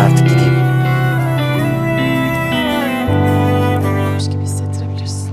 artık gideyim. Gibi hissettirebilirsin.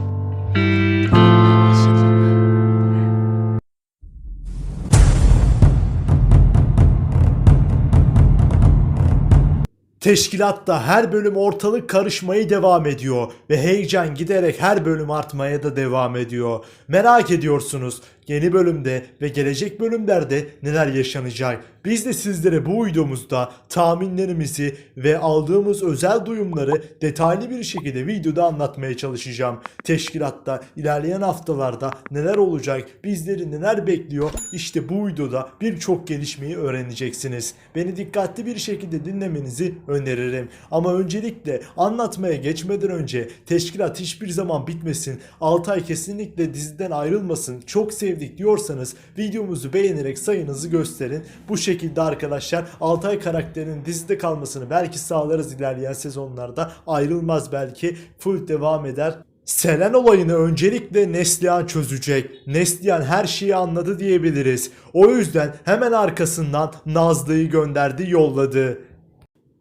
Teşkilatta her bölüm ortalık karışmayı devam ediyor ve heyecan giderek her bölüm artmaya da devam ediyor. Merak ediyorsunuz yeni bölümde ve gelecek bölümlerde neler yaşanacak? Biz de sizlere bu videomuzda tahminlerimizi ve aldığımız özel duyumları detaylı bir şekilde videoda anlatmaya çalışacağım. Teşkilatta ilerleyen haftalarda neler olacak, bizleri neler bekliyor işte bu videoda birçok gelişmeyi öğreneceksiniz. Beni dikkatli bir şekilde dinlemenizi öneririm. Ama öncelikle anlatmaya geçmeden önce teşkilat hiçbir zaman bitmesin. Altay kesinlikle diziden ayrılmasın. Çok sevdik diyorsanız videomuzu beğenerek sayınızı gösterin. Bu şekilde arkadaşlar Altay karakterinin dizide kalmasını belki sağlarız ilerleyen sezonlarda. Ayrılmaz belki. Full devam eder. Selen olayını öncelikle Neslihan çözecek. Neslihan her şeyi anladı diyebiliriz. O yüzden hemen arkasından Nazlı'yı gönderdi yolladı.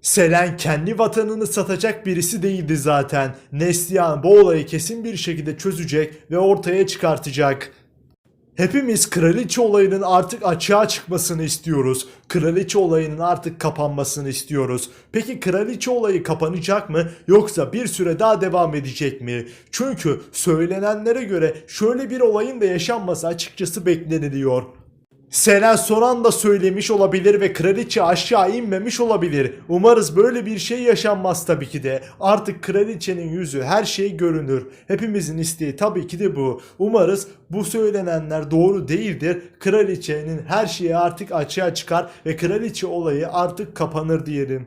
Selen kendi vatanını satacak birisi değildi zaten. Neslihan bu olayı kesin bir şekilde çözecek ve ortaya çıkartacak. Hepimiz kraliçe olayının artık açığa çıkmasını istiyoruz. Kraliçe olayının artık kapanmasını istiyoruz. Peki kraliçe olayı kapanacak mı yoksa bir süre daha devam edecek mi? Çünkü söylenenlere göre şöyle bir olayın da yaşanması açıkçası bekleniliyor. Selen son anda söylemiş olabilir ve kraliçe aşağı inmemiş olabilir. Umarız böyle bir şey yaşanmaz tabii ki de. Artık kraliçenin yüzü her şey görünür. Hepimizin isteği tabii ki de bu. Umarız bu söylenenler doğru değildir. Kraliçenin her şeyi artık açığa çıkar ve kraliçe olayı artık kapanır diyelim.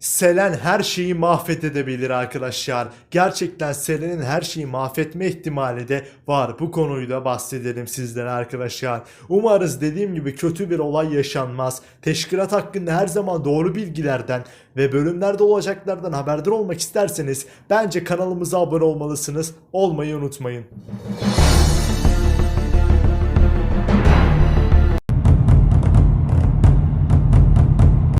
Selen her şeyi mahvedebilir arkadaşlar. Gerçekten Selen'in her şeyi mahvetme ihtimali de var. Bu konuyu da bahsedelim sizlere arkadaşlar. Umarız dediğim gibi kötü bir olay yaşanmaz. Teşkilat hakkında her zaman doğru bilgilerden ve bölümlerde olacaklardan haberdar olmak isterseniz bence kanalımıza abone olmalısınız. Olmayı unutmayın.